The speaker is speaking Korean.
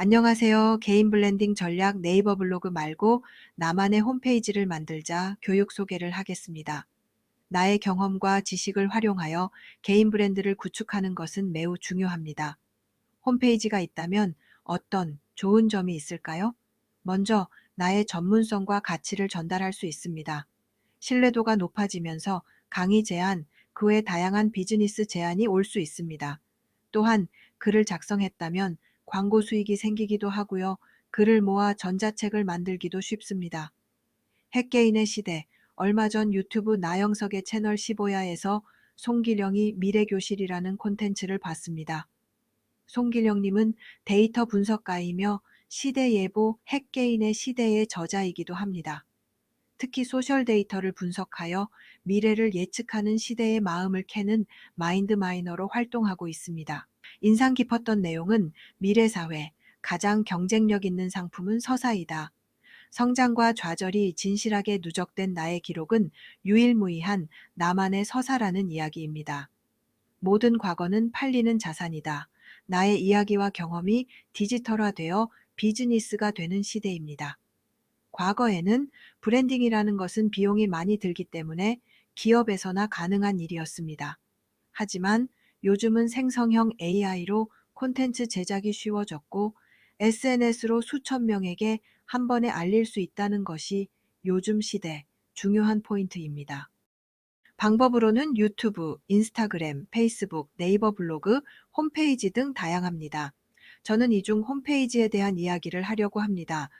안녕하세요. 개인 블렌딩 전략 네이버 블로그 말고 나만의 홈페이지를 만들자 교육 소개를 하겠습니다. 나의 경험과 지식을 활용하여 개인 브랜드를 구축하는 것은 매우 중요합니다. 홈페이지가 있다면 어떤 좋은 점이 있을까요? 먼저 나의 전문성과 가치를 전달할 수 있습니다. 신뢰도가 높아지면서 강의 제안, 그 외 다양한 비즈니스 제안이 올 수 있습니다. 또한 글을 작성했다면 광고 수익이 생기기도 하고요. 글을 모아 전자책을 만들기도 쉽습니다. 핵개인의 시대, 얼마 전 유튜브 나영석의 채널 15야에서 송기령이 미래교실이라는 콘텐츠를 봤습니다. 송기령님은 데이터 분석가이며 시대 예보 핵개인의 시대의 저자이기도 합니다. 특히 소셜 데이터를 분석하여 미래를 예측하는 시대의 마음을 캐는 마인드 마이너로 활동하고 있습니다. 인상 깊었던 내용은 미래 사회, 가장 경쟁력 있는 상품은 서사이다. 성장과 좌절이 진실하게 누적된 나의 기록은 유일무이한 나만의 서사라는 이야기입니다. 모든 과거는 팔리는 자산이다. 나의 이야기와 경험이 디지털화되어 비즈니스가 되는 시대입니다. 과거에는 브랜딩이라는 것은 비용이 많이 들기 때문에 기업에서나 가능한 일이었습니다. 하지만 요즘은 생성형 AI로 콘텐츠 제작이 쉬워졌고 SNS로 수천 명에게 한 번에 알릴 수 있다는 것이 요즘 시대 중요한 포인트입니다. 방법으로는 유튜브, 인스타그램, 페이스북, 네이버 블로그, 홈페이지 등 다양합니다. 저는 이 중 홈페이지에 대한 이야기를 하려고 합니다.